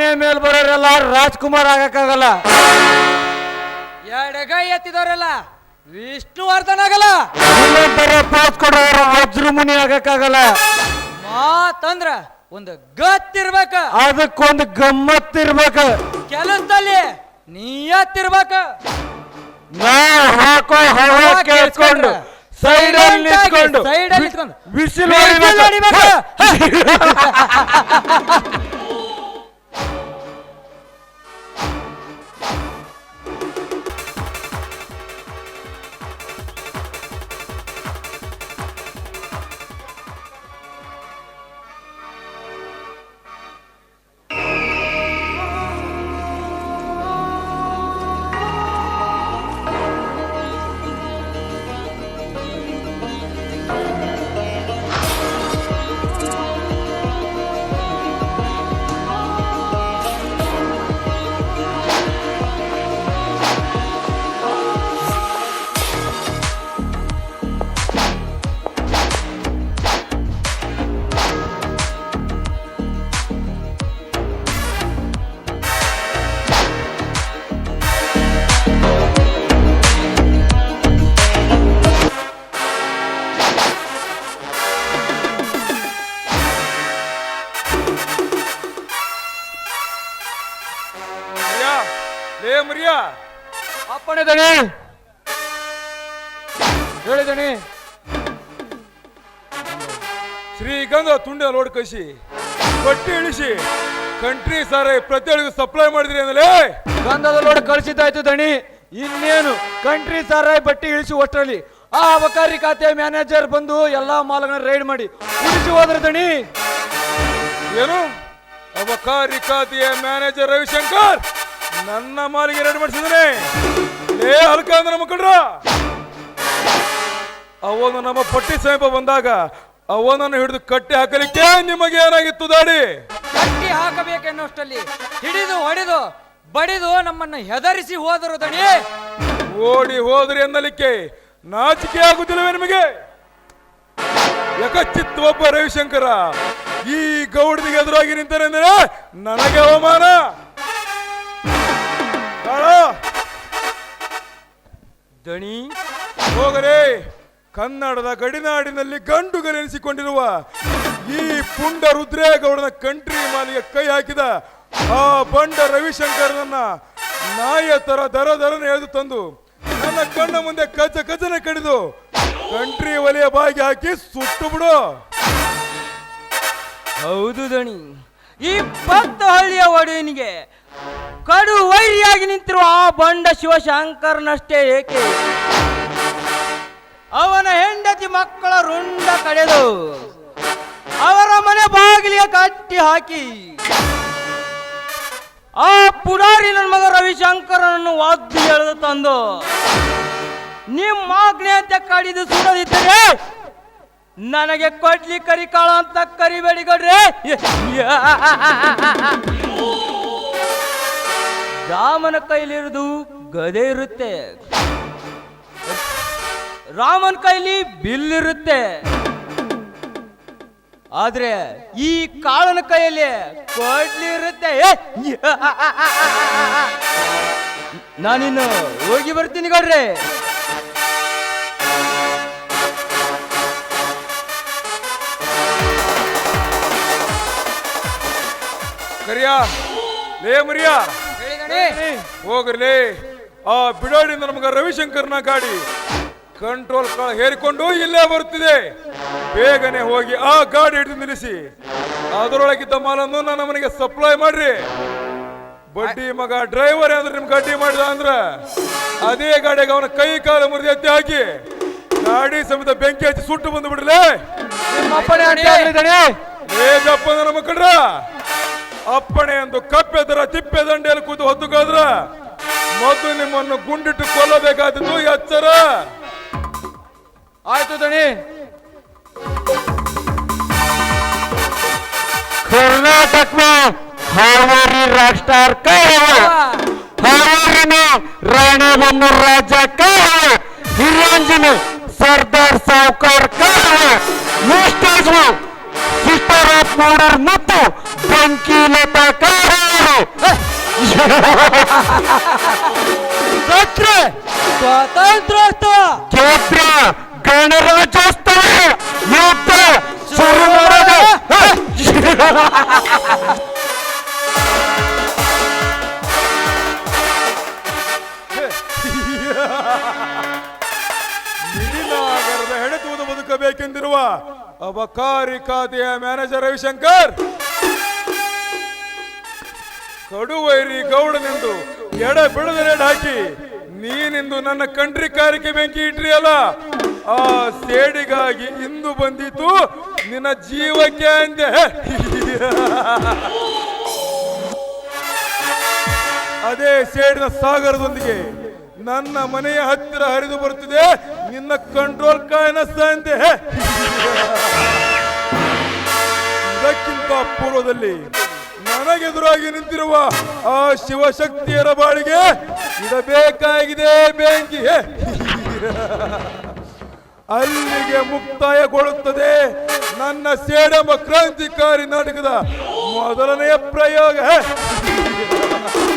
ಆರನೇ ಮೇಲ್ ಬರೋರೆಲ್ಲ ರಾಜ್ಕುಮಾರ್ ಆಗಕ್ಕಾಗಲ್ಲ ಎಡಗೈ ಎತ್ತಿದವರೆಲ್ಲ ವಿಷ್ಣುವರ್ಧನ್ ಆಗಲ್ಲ ಇನ್ನೊಬ್ಬರ ಪಾಸ್ ಕೊಡೋರು ವಜ್ರಮುನಿ ಆಗಕ್ಕಾಗಲ್ಲ ಮಾತಂದ್ರ ಒಂದು ಗತ್ತಿರ್ಬೇಕ ಅದಕ್ಕೊಂದು ಗಮ್ಮತ್ತಿರ್ಬೇಕ ಕೆಲಸದಲ್ಲಿ ನೀಯತ್ತಿರ್ಬೇಕ ನಾ ಹಾಕೋ ಹವಾ ಕೇಳ್ಕೊಂಡು ಸೈಡ್ ಅಲ್ಲಿ ನಿಂತ್ಕೊಂಡು ಅಲ್ಲಿ ನಿಂತ್ಕೊಂಡು. ಬಿಸಿಲು ಹೊಡಿಬೇಕು. ಮರಿಯಾ ಲೇ ಮರಿಯಾ. ಅಪ್ಪಣೆ ದಣಿ ಹೇಳಿದಣಿ. ಶ್ರೀಗಂಧ ತುಂಡ ಲೋಡ್ ಕಳಿಸಿ ಬಟ್ಟಿ ಇಳಿಸಿ ಕಂಟ್ರಿ ಸರ್ ಪ್ರತಿಯೊಳಗೂ ಸಪ್ಲೈ ಮಾಡಿದ್ರಿ ಅಂದ್ರೆ ಗಂಧದ ಲೋಡ್ ಕಳಿಸಿದ್ದಾಯ್ತು ದಣಿ. ಇನ್ನೇನು ಕಂಟ್ರಿ ಸರ್ ಬಟ್ಟಿ ಇಳಿಸಿ ಒಟ್ಟರಲ್ಲಿ ಆ ಅಬಕಾರಿ ಖಾತೆ ಮ್ಯಾನೇಜರ್ ಬಂದು ಎಲ್ಲಾ ಮಾಲ್ಗಳನ್ನ ರೈಡ್ ಮಾಡಿ ಇಳಿಸಿ ಹೋದ್ರೆ ದಣಿ. ಏನು? ಅಬಕಾರಿ ಖಾತೆಯ ಮ್ಯಾನೇಜರ್ ರವಿಶಂಕರ್. ನನ್ನ ಮಾಲಿಗೆ ರೆಡಿ ಮಾಡಿಸಿದ್ರೆ ಏ ಹಲ್ಕ ಅಂದ್ರೆ ಮುಖಂಡ್ರ ಅವನು ನಮ್ಮ ಪಟ್ಟಿ ಸಮೀಪ ಬಂದಾಗ ಅವನನ್ನು ಹಿಡಿದು ಕಟ್ಟಿ ಹಾಕಲಿಕ್ಕೆ ನಿಮಗೆ ಏನಾಗಿತ್ತು ದಾಡಿ? ಕಟ್ಟಿ ಹಾಕಬೇಕೆನ್ನುವಷ್ಟಲ್ಲಿ ಹಿಡಿದು ಹೊಡೆದು ಬಡಿದು ನಮ್ಮನ್ನು ಹೆದರಿಸಿ ಹೋದರು ದಣಿ ಓಡಿ ಹೋದ್ರಿ ಎನ್ನಲಿಕ್ಕೆ ನಾಚಿಕೆ ಆಗುತ್ತಿಲ್ಲವೇ ನಿಮಗೆ? ಯಕಚಿತ್ ಒಬ್ಬ ರವಿಶಂಕರ ಈ ಗೌಡನಿಗೆ ಎದುರಾಗಿ ನಿಂತಾರೆ ಅಂದ್ರೆ ನನಗೆ ಅವಮಾನ. ದಣಿ. ಹೋಗರೆ ಕನ್ನಡದ ಗಡಿನಾಡಿನಲ್ಲಿ ಗಂಡುಗನೆನಿಸಿಕೊಂಡಿರುವ ಈ ಪುಂಡ ರುದ್ರೇಗೌಡನ ಕಂಟ್ರಿ ಮಾಲಿಗೆ ಕೈ ಹಾಕಿದ ಆ ಬಂಡ ರವಿಶಂಕರನನ್ನ ನಾಯ ತರ ದರ ದರನ ಎಳೆದು ತಂದು ನನ್ನ ಕಣ್ಣ ಮುಂದೆ ಕಚ ಕಚನೆ ಕಡಿದು ಕಂಟ್ರಿ ಒಲೆಯ ಬಾಗಿ ಹಾಕಿ ಸುಟ್ಟು ಬಿಡು. ಹೌದು ದಣಿ. ಈ ಭಕ್ತ ಹಳ್ಳಿಯ ಒಡೆಯನಿಗೆ ಕಡು ವೈರಿಯಾಗಿ ನಿಂತಿರುವ ಆ ಬಂಡ ಶಿವಶಂಕರನಷ್ಟೇ ಏಕೆ? ಅವನ ಹೆಂಡತಿ ಮಕ್ಕಳ ರುಂಡ ಕಡೆದು ಅವರ ಮನೆ ಬಾಗಿಲಿಗೆ ಕಟ್ಟಿ ಹಾಕಿ ಆ ಪುಡಾರಿ ನನ್ನ ಮಗ ರವಿಶಂಕರನನ್ನು ಒದ್ದು ಎಳೆದು ತಂದು, ನಿಮ್ಮ ಆಜ್ಞೆ ಅಂತ ಕಡಿದು ಸುಡದಿದ್ದರೆ ನನಗೆ ಕೊಡ್ಲಿ ಕರಿಕಾಳ ಅಂತ ಕರಿಬೇಡಿ ಕೊಡ್ರಿ ರಾಮನ ಕೈಲಿರುವುದು ಗದೆ ಇರುತ್ತೆ. ರಾಮನ ಕೈಲಿ ಬಿಲ್ಲಿರುತ್ತೆ ಆದ್ರೆ ಈ ಕಾಳನ ಕೈಯಲ್ಲಿ ಕೊಡ್ಲಿ ಇರುತ್ತೆ! ನಾನಿನ್ನು ಹೋಗಿ ಬರ್ತೀನಿ ಗೌಡ್ರೆ. ಕರಿಯಾ ಲೇ ಮರಿಯಾ? ಹೋಗ್ರಲೇ ಆ ಬಿಡೋಡಿಂದ ನಮ್ಗೆ ರವಿಶಂಕರ್ನ ಗಾಡಿ ಕಂಟ್ರೋಲ್ ಕಾಳ ಹೇರಿಕೊಂಡು ಇಲ್ಲೇ ಬರುತ್ತಿದೆ. ಬೇಗನೆ ಹೋಗಿ ಆ ಗಾಡಿ ಹಿಡಿದು ನಿಲ್ಲಿಸಿ. ಅದರೊಳಗಿದ್ದ ಮಾಲನ್ನು ನನ್ನ ಮನೆಗೆ ಸಪ್ಲೈ ಮಾಡ್ರಿ. ಬಡ್ಡಿ ಮಗ ಡ್ರೈವರ್ ಅಂದ್ರೆ ನಿಮ್ಗೆ ಗಾಡಿ ಮಾಡಿದ ಅಂದ್ರ ಅದೇ ಗಾಡಿಗೆ ಅವನ ಕೈ ಕಾಲು ಮುರಿದು ಎತ್ತಿ ಹಾಕಿ ಗಾಡಿ ಸಮೇತ ಬೆಂಕಿ ಹಚ್ಚಿ ಸುಟ್ಟು ಬಂದು ಬಿಡ್ರಲೇ ನಮ್ಮ ಅಪ್ಪಣೆ ಅಪ್ಪಣೆ ಎಂದು ಕಪ್ಪೆದರ ತಿಪ್ಪೆದಂಡೆಯಲ್ಲಿ ಕೂತು ಹೊತ್ತುಕೋದ್ರ ಮೊದಲು ನಿಮ್ಮನ್ನು ಗುಂಡಿಟ್ಟು ಕೊಲ್ಲಬೇಕಾದದ್ದು ಎಚ್ಚರ. ಆಯ್ತು ದಣಿ. ಕರ್ನಾಟಕ ಹಾವೇರಿ ರಾಷ್ಟ್ರ ಹಾವೇರಿನ ರಾಣೆಬೆನ್ನೂರು ರಾಜ ಹಿರಾಂಜಿನ ಸರ್ದಾರ್ ಸಾವುಕಾರ್ ಸಿಸ್ಟರ್ ಆಫ್ ಮೋಡರ್ ಮತ್ತು ಸಂಕೀಲತಾ ಸತ್ರ ಸ್ವಾತಂತ್ರ್ಯೋತ್ಸವ! ಕ್ಷೇತ್ರ ಗಣರಾಜ್ಯೋತ್ಸವ! ಯುದ್ಧ ಸರ್ವರದ ಮಿಡಿಲಾಗರದ ಹೆಣೆತೂದು ಬದುಕಬೇಕೆಂದಿರುವ ಅಬಕಾರಿ ಖಾತೆಯ ಮ್ಯಾನೇಜರ್ ರವಿಶಂಕರ್ ಕಡುವೈರಿ ಗೌಡನೆಂದು ಎಡ ಬಿಡದನೆ ಹಾಕಿ, ನೀನಿಂದು ನನ್ನ ಕಂಟ್ರಿ ಕಾರಿಕೆ ಬೆಂಕಿ ಇಟ್ರಿಯಲ್ಲ? ಆ ಸೇಡಿಗಾಗಿ ಇಂದು ಬಂದಿತು ನಿನ್ನ ಜೀವಕ್ಕೆ ಅಂದೆ. ಅದೇ ಸೇಡಿನ ಸಾಗರದೊಂದಿಗೆ ನನ್ನ ಮನೆಯ ಹತ್ತಿರ ಹರಿದು ಬರುತ್ತಿದೆ, ನಿನ್ನ ಕಂಟ್ರೋಲ್ ಕಾಯನಸ್ತಂತೆ ಇದಕ್ಕಿಂತ ಪೂರ್ವದಲ್ಲಿ ನನಗೆದುರಾಗಿ ನಿಂತಿರುವ ಆ ಶಿವಶಕ್ತಿಯರ ಬಾಳಿಗೆ ಇಡಬೇಕಾಗಿದೆ ಬೆಂಕಿ ಅಲ್ಲಿಗೆ ಮುಕ್ತಾಯಗೊಳ್ಳುತ್ತದೆ ನನ್ನ ಸೇಡಂಬ ಕ್ರಾಂತಿಕಾರಿ ನಾಟಕದ ಮೊದಲನೆಯ ಪ್ರಯೋಗ.